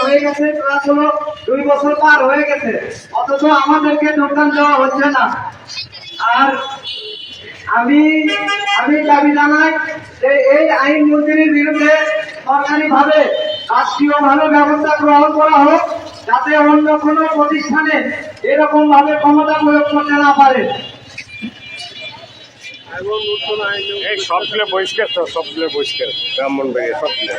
হয়ে গেছে দুই বছর পার হয়ে গেছে অথচ আমাদেরকে দেওয়া হচ্ছে না। আর আমি আমি এই বিরুদ্ধে সরকারি ভাবে রাষ্ট্রীয় ব্যবস্থা গ্রহণ করা হোক যাতে অন্য কোনো প্রতিষ্ঠানে এরকম ভাবে ক্ষমতা প্রয়োগ করতে না পারে। এই সবগুলো বহিষ্কার তো সবগুলো বহিষ্কার ব্রাহ্মণ সবগুলো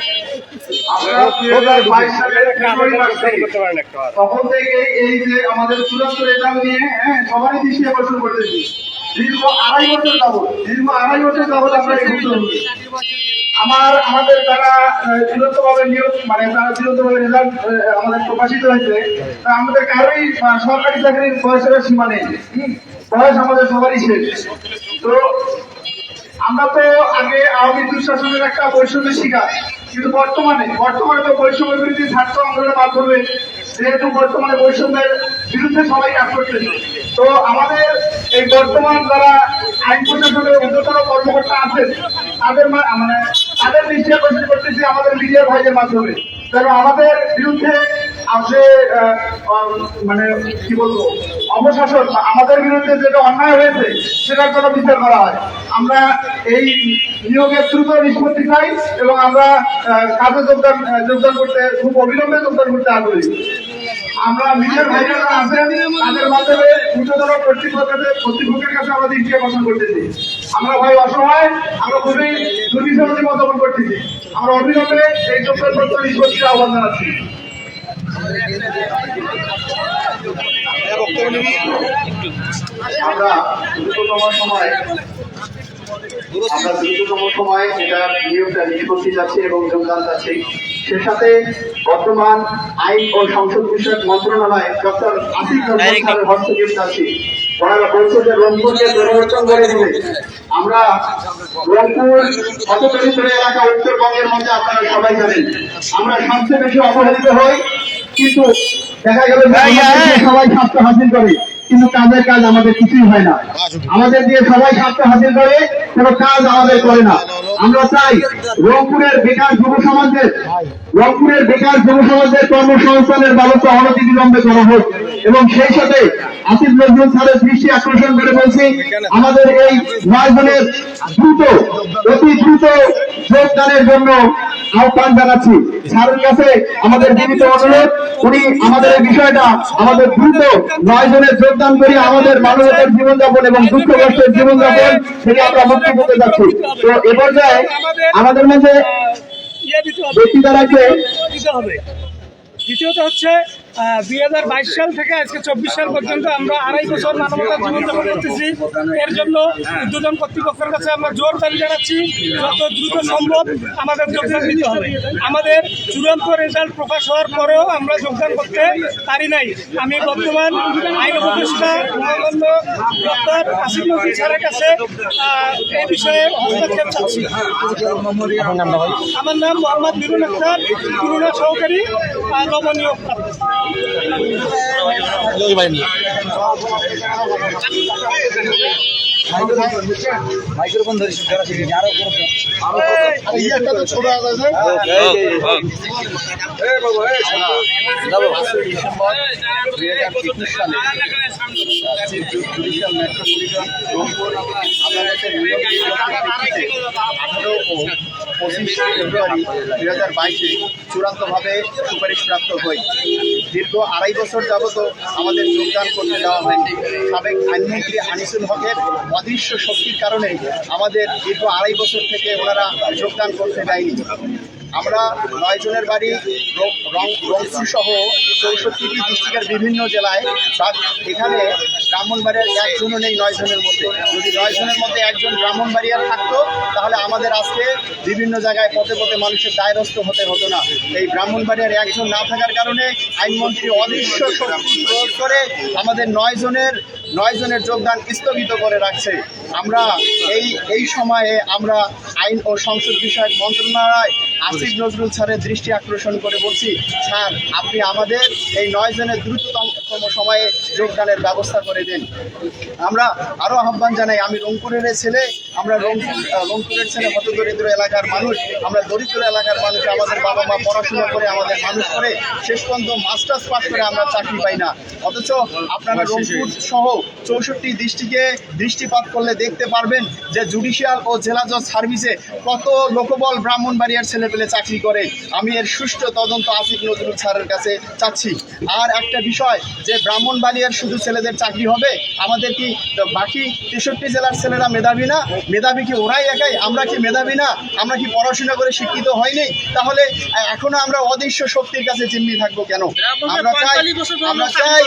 তখন থেকে এই যে আমাদের চূড়ান্ত রেজাল্ট নিয়ে হ্যাঁ সবারই দৃষ্টি আকর্ষণ করতেছি। দীর্ঘ আড়াই বছর যাবত দীর্ঘ আড়াই বছর যাবত আমরা এই আমার আমাদের যারা চূড়ান্ত ভাবে নিয়োগ মানে তারা চূড়ান্ত ভাবে রেজাল্ট আমাদের প্রকাশিত হয়েছে তা আমাদের কারোই সরকারি চাকরির বয়সের সীমা নেই। বয়স আমাদের সবারই শেষ। তো আমরা তো আগে আওয়ামী দুঃশাসনের একটা বৈষম্যের শিকার কিন্তু বর্তমানে বর্তমানে তো বৈষম্য বিরোধী ছাত্র আন্দোলনের মাধ্যমে যেহেতু বর্তমানে বৈষম্যের বিরুদ্ধে সবাই কাজ করতেছে তো আমাদের এই বর্তমান যারা আইন প্রশাসনের উন্নতর কর্মকর্তা আছেন তাদের মানে তাদের দৃষ্টি আকর্ষণ করতেছি আমাদের মিডিয়া ভাইদের মাধ্যমে। যেন আমাদের বিরুদ্ধে আহ, মানে কি বলব? অপশাসন আমাদের বিরুদ্ধে যেটা অন্যায় হয়েছে, সেটার জন্য বিচার করা হয়। আমরা এই নিয়োগের দ্রুত নিষ্পত্তি চাই এবং আমরা কাজে যোগদান যোগদান করতে, খুব অবিলম্বে যোগদান করতে আগ্রহী। আমরা মিডিয়ার ভাইরা আছেন, তাদের মাধ্যমে উচ্চতর কর্তৃপক্ষের কর্তৃপক্ষের কাছে আমাদের দৃষ্টি আকর্ষণ করতেছি। আমরা ভাই অসহায়, আমরা খুবই দুর্বিষহ জীবনযাপন করতেছি। আমরা অবিলম্বে এই যোগদান করতে নিষ্পত্তির আহ্বান জানাচ্ছি। আমরা দ্রুততম সময় আমরা দ্রুততম এটা নিয়োগটা এবং যোগদান সে সাথে বর্তমান আইন ও সংসদ বিষয়ক মন্ত্রণালয় ডক্টর আসিফ হস্তক্ষেপ ওনারা বলছে যে রংপুরকে পরিবর্তন করে দিবে আমরা রংপুর অতদরিদ্র এলাকা উত্তরবঙ্গের মধ্যে আপনারা সবাই জানেন আমরা সবচেয়ে বেশি অবহেলিত হই কিন্তু দেখা গেল সবাই স্বাস্থ্য হাসিল করে কিন্তু কাজের কাজ আমাদের কিছুই হয় না। আমাদের দিয়ে সবাই স্বাস্থ্য হাসিল করে কোনো কাজ আমাদের করে না। আমরা চাই রংপুরের বেকার যুব সমাজের রংপুরের বেকার যুব সমাজের কর্মসংস্থানের ব্যবস্থা অনতি বিলম্বে করা হোক। এবং সেই সাথে আসিফ নজরুল স্যারের দৃষ্টি আকর্ষণ করে বলছি আমাদের এই নয় জনের দ্রুত অতি দ্রুত যোগদানের জন্য আহ্বান জানাচ্ছি। স্যারের কাছে, আমাদের জীবিত অনুরোধ, উনি আমাদের এই বিষয়টা আমাদের দ্রুত নয় জনের যোগদান করি আমাদের মানুষের জীবনযাপন এবং দুঃখ কষ্টের জীবনযাপন থেকে আমরা মুক্তি পেতে যাচ্ছি। তো এ পর্যায়ে আমাদের মাঝে ব্যক্তি হবে। দ্বিতীয়ত হচ্ছে দুই হাজার বাইশ সাল থেকে আজকে চব্বিশ সাল পর্যন্ত আমরা আড়াই বছর মানবতার জীবনযাপন করতেছি। এর জন্য উদ্বোধন কর্তৃপক্ষের কাছে আমরা জোর দাবি জানাচ্ছি যত দ্রুত সম্ভব আমাদের যোগদান দিতে হবে। আমাদের চূড়ান্ত রেজাল্ট প্রকাশ হওয়ার পরেও আমরা যোগদান করতে পারি নাই। আমি বর্তমান আইন উপদেষ্টা ডক্টর আসিফ নজরুল স্যারের কাছে এই বিষয়ে হস্তক্ষেপ চাচ্ছি। আমার নাম মোহাম্মদ বিরুন আক্তার পুরুনা সহকারী 六百米 প্রাপ্ত। আঠারো ও পঁচিশে ফেব্রুয়ারি দুই হাজার বাইশে চূড়ান্তভাবে সুপারিশপ্রাপ্ত হই দীর্ঘ আড়াই বছর যাবত আমাদের যোগদান করতে দেওয়া হয়নি সাবেক আইনমন্ত্রী আনিসুল হকের অদৃশ্য শক্তির কারণে আমাদের দীর্ঘ আড়াই বছর থেকে ওনারা যোগদান করতে দেয়নি। আমরা নয় জনের বাড়ি, রং রংপুর সহ চৌষট্টিটি ডিস্ট্রিক্টের বিভিন্ন জেলায় এখানে ব্রাহ্মণবাড়িয়ার একজনও নেই নয় জনের মধ্যে। যদি নয় জনের মধ্যে একজন ব্রাহ্মণবাড়িয়ার থাকতো, তাহলে আমাদের আজকে বিভিন্ন জায়গায় পথে পথে মানুষের দায়রস্ত হতে হতো না। এই ব্রাহ্মণবাড়িয়ার একজন না থাকার কারণে আইনমন্ত্রী অদৃশ্য প্রয়োগ করে আমাদের নয় জনের নয় জনের যোগদান স্থগিত করে রাখছে। আমরা এই এই সময়ে আমরা আইন ও সংসদ বিষয়ক মন্ত্রণালয় আসিফ নজরুল স্যারের দৃষ্টি আকর্ষণ করে বলছি, স্যার, আপনি আমাদের এই নয় জনের দ্রুততম সময়ে যোগদানের ব্যবস্থা করে দিন। আমরা আরও আহ্বান জানাই আমি রংপুরের ছেলে আমরা রংপুর রংপুরের ছেলে হত দরিদ্র এলাকার মানুষ আমরা দরিদ্র এলাকার মানুষ আমাদের বাবা মা পড়াশোনা করে আমাদের মানুষ করে শেষ পর্যন্ত মাস্টার্স পাস করে আমরা চাকরি পাই না। অথচ আপনারা রংপুর সহ চৌষট্টি দৃষ্টিকে দৃষ্টিপাত করলে দেখতে পারবেন যে জুডিশিয়াল ও জেলা জজ সার্ভিসে কত লোকবল ব্রাহ্মণবাড়িয়ার ছেলে পেলে চাকরি করে। আমি এর সুষ্ঠু তদন্ত আসিফ নজরুল স্যারের কাছে চাচ্ছি। আর একটা বিষয় যে ব্রাহ্মণবাড়িয়ার শুধু ছেলেদের চাকরি হবে আমাদের কি বাকি তেষট্টি জেলার ছেলেরা মেধাবী না? মেধাবী কি ওরাই একাই? আমরা কি মেধাবী না? আমরা কি পড়াশোনা করে শিক্ষিত হয়নি? তাহলে এখনও আমরা অদৃশ্য শক্তির কাছে চিমনি থাকব কেন? আমরা চাই আমরা চাই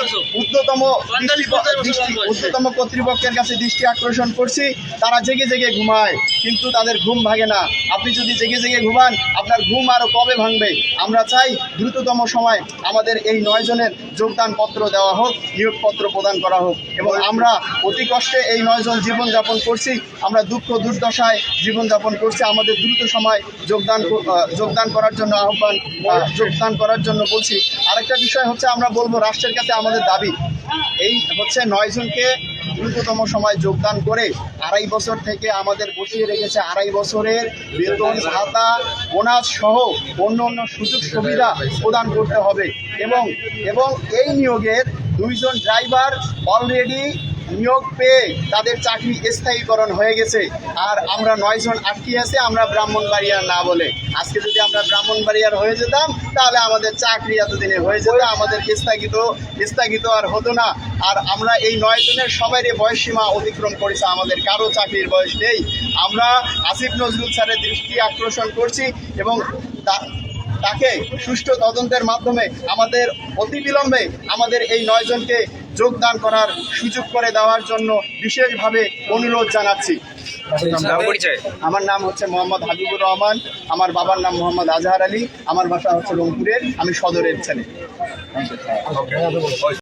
দৃষ্টি- দৃষ্টি- কর্তৃপক্ষের কাছে দৃষ্টি আকর্ষণ করছি। তারা জেগে জেগে ঘুমায় কিন্তু তাদের ঘুম ভাঙে না। আপনি যদি জেগে জেগে ঘুমান আপনার ঘুম আরও কবে ভাঙবে? আমরা চাই দ্রুততম সময় আমাদের এই নয় জনের যোগদান পত্র দেওয়া হোক নিয়োগপত্র প্রদান করা হোক। এবং আমরা অতি কষ্টে এই নয়জন জীবনযাপন করছি আমরা দুঃখ দুর্দশায় জীবনযাপন করছি আমাদের দ্রুত সময় যোগদান যোগদান করার জন্য আহ্বান আহ, যোগদান করার জন্য বলছি। আরেকটা বিষয় হচ্ছে আমরা বলব রাষ্ট্রের কাছে আমাদের দাবি। এই হচ্ছে নয় জনকে দ্রুততম সময় যোগদান করে আড়াই বছর থেকে আমাদের বসিয়ে রেখেছে আড়াই বছরের বেতন ভাতা, বোনাস সহ অন্য অন্য সুযোগ সুবিধা প্রদান করতে হবে। এবং এবং এই নিয়োগের দুইজন ড্রাইভার অলরেডি নিয়োগ পেয়ে তাদের চাকরি স্থায়ীকরণ হয়ে গেছে। আর আমরা নয়জন আটকে আছে, আমরা ব্রাহ্মণবাড়িয়ার না বলে। আজকে যদি আমরা ব্রাহ্মণবাড়িয়ার হয়ে যেতাম, তাহলে আমাদের চাকরি এতদিনে হয়ে যেত আমাদের স্থগিত স্থগিত আর হতো না। আর আমরা এই নয় জনের সবারই বয়স সীমা অতিক্রম করেছে, আমাদের কারও চাকরির বয়স নেই। আমরা আসিফ নজরুল স্যারের দৃষ্টি আকর্ষণ করছি এবং তাকে সুষ্ঠু তদন্তের মাধ্যমে আমাদের অতিবিলম্বে আমাদের এই নয়জনকে যোগদান করার সুযোগ করে দেওয়ার জন্য বিশেষভাবে অনুরোধ জানাচ্ছি। আমার নাম হচ্ছে মোহাম্মদ হাবিবুর রহমান। আমার বাবার নাম মোহাম্মদ আজহার আলী। আমার বাসা হচ্ছে রংপুরের। আমি সদরের ছেলে।